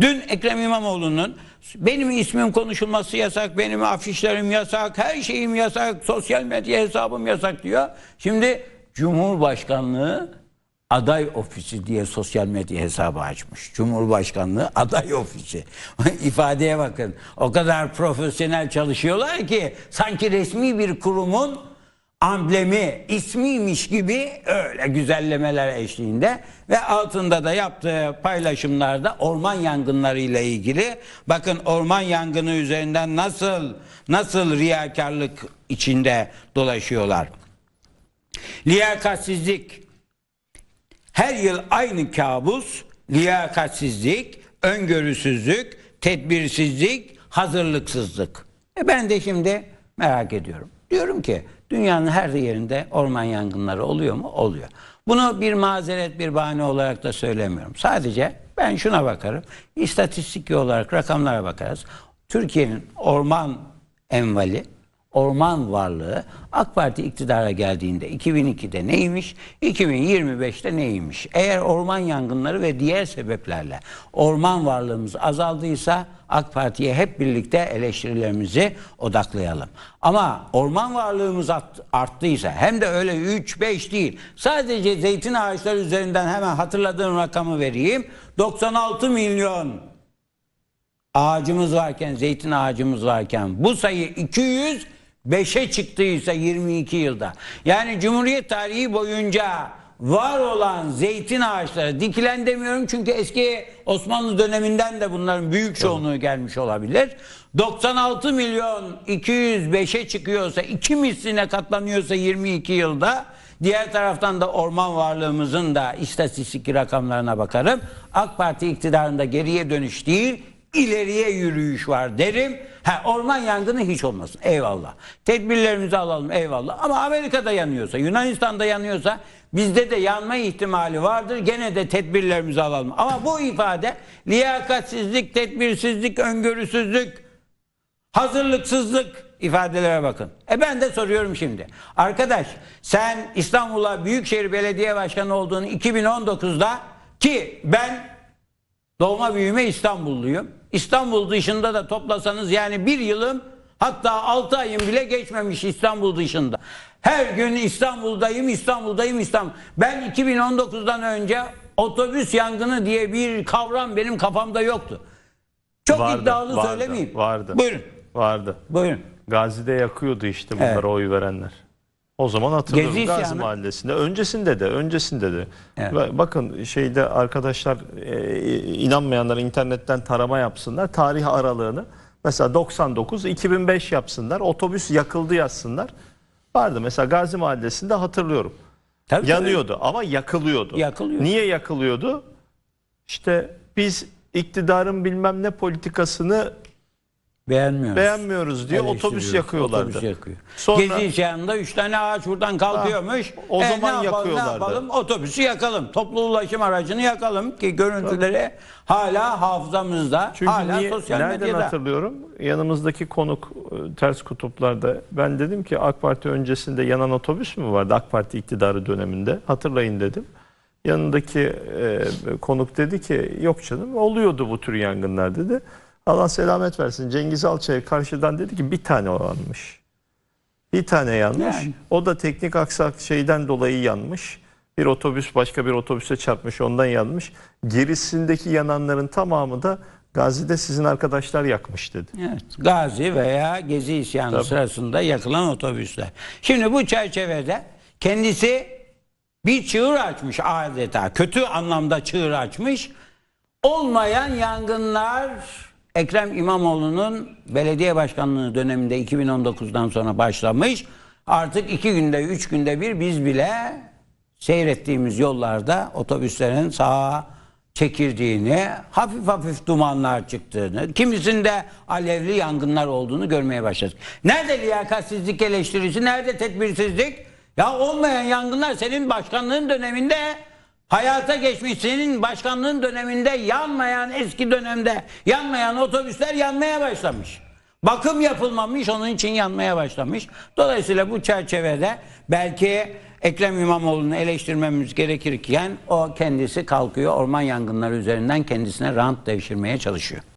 Dün Ekrem İmamoğlu'nun benim ismim konuşulması yasak, benim afişlerim yasak, her şeyim yasak, sosyal medya hesabım yasak diyor. Şimdi Cumhurbaşkanlığı aday ofisi diye sosyal medya hesabı açmış. Cumhurbaşkanlığı aday ofisi. İfadeye bakın. O kadar profesyonel çalışıyorlar ki sanki resmi bir kurumun amblemi, ismiymiş gibi öyle güzellemeler eşliğinde ve altında da yaptığı paylaşımlarda orman yangınları ile ilgili bakın orman yangını üzerinden nasıl nasıl riyakarlık içinde dolaşıyorlar. Liyakatsizlik her yıl aynı kabus, liyakatsizlik, öngörüsüzlük, tedbirsizlik, hazırlıksızlık. E ben de şimdi merak ediyorum. Diyorum ki dünyanın her yerinde orman yangınları oluyor mu? Oluyor. Bunu bir mazeret, bir bahane olarak da söylemiyorum. Sadece ben şuna bakarım. İstatistik olarak rakamlara bakarız. Türkiye'nin orman envali orman varlığı AK Parti iktidara geldiğinde 2002'de neymiş, 2025'te neymiş? Eğer orman yangınları ve diğer sebeplerle orman varlığımız azaldıysa AK Parti'ye hep birlikte eleştirilerimizi odaklayalım. Ama orman varlığımız art- arttıysa hem de öyle 3-5 değil sadece zeytin ağaçları üzerinden hemen hatırladığım rakamı vereyim. 96 milyon ağacımız varken, zeytin ağacımız varken bu sayı 205'e çıktıysa 22 yılda. Yani Cumhuriyet tarihi boyunca var olan zeytin ağaçları dikilen demiyorum çünkü eski Osmanlı döneminden de bunların büyük çoğunluğu gelmiş olabilir. 96 milyon 205'e çıkıyorsa iki misline katlanıyorsa 22 yılda Diğer taraftan da orman varlığımızın da istatistik rakamlarına bakarım. AK Parti iktidarında geriye dönüş değil, ileriye yürüyüş var derim. Ha, orman yangını hiç olmasın. Eyvallah. Tedbirlerimizi alalım eyvallah. Ama Amerika'da yanıyorsa, Yunanistan'da yanıyorsa bizde de yanma ihtimali vardır. Gene de tedbirlerimizi alalım. Ama bu ifade liyakatsizlik, tedbirsizlik, öngörüsüzlük, hazırlıksızlık ifadelere bakın. E ben de soruyorum şimdi. Arkadaş sen İstanbul'a Büyükşehir Belediye Başkanı olduğunu 2019'da ki ben doğma büyüme İstanbulluyum. İstanbul dışında da toplasanız yani bir yılım hatta 6 ayım bile geçmemiş İstanbul dışında. Her gün İstanbul'dayım, İstanbul'dayım, İstanbul. Ben 2019'dan önce otobüs yangını diye bir kavram benim kafamda yoktu. Çok Vardı, iddialı vardı, söylemeyeyim. vardı. Buyurun. Vardı. Buyurun. Gazi'de yakıyordu işte bunlara Evet. oy verenler. O zaman hatırlıyorum Gezi Gazi isyanı. Mahallesi'nde. Öncesinde de, öncesinde de. Evet. Ve Bakın şeyde arkadaşlar e, inanmayanlar internetten tarama yapsınlar. Tarih aralığını. Mesela 99, 2005 yapsınlar. Otobüs yakıldı yazsınlar. Vardı mesela Gazi Mahallesi'nde hatırlıyorum. Tabii, Yanıyordu ama yakılıyordu. Yakılıyor. Niye yakılıyordu? İşte biz iktidarın bilmem ne politikasını Beğenmiyoruz. beğenmiyoruz diye otobüs yakıyorlardı. Otobüs yakıyor. Sonra- Gezi isyanında 3 tane ağaç buradan kalkıyormuş. o E, zaman ne yapalım, yakıyorlardı. Ne yapalım? Otobüsü yakalım. Toplu ulaşım aracını yakalım ki görüntüleri hala hafızamızda. Çünkü hala niye, sosyal nereden medyada. hatırlıyorum? Yanımızdaki konuk e, ters kutuplarda ben dedim ki AK Parti öncesinde yanan otobüs mü vardı AK Parti iktidarı döneminde? Hatırlayın dedim. Yanındaki e, konuk dedi ki yok canım oluyordu bu tür yangınlar dedi. Allah selamet versin. Cengiz Alçaya karşıdan dedi ki bir tane yanmış. Bir tane yanmış. Yani. O da teknik aksak şeyden dolayı yanmış. Bir otobüs başka bir otobüse çarpmış ondan yanmış. Gerisindeki yananların tamamı da Gazi'de sizin arkadaşlar yakmış dedi. Evet, Gazi veya Gezi isyanı Tabii. sırasında yakılan otobüsler. Şimdi bu çerçevede kendisi bir çığır açmış adeta. Kötü anlamda çığır açmış. Olmayan yangınlar Ekrem İmamoğlu'nun belediye başkanlığı döneminde 2019'dan sonra başlamış. Artık iki günde, üç günde bir biz bile seyrettiğimiz yollarda otobüslerin sağa çekirdiğini, hafif hafif dumanlar çıktığını, kimisinde alevli yangınlar olduğunu görmeye başladık. Nerede liyakatsizlik eleştirisi, nerede tedbirsizlik? Ya olmayan yangınlar senin başkanlığın döneminde hayata geçmiş, senin başkanlığın döneminde yanmayan eski dönemde yanmayan otobüsler yanmaya başlamış. Bakım yapılmamış onun için yanmaya başlamış. Dolayısıyla bu çerçevede belki Ekrem İmamoğlu'nu eleştirmemiz gerekirken o kendisi kalkıyor orman yangınları üzerinden kendisine rant devşirmeye çalışıyor.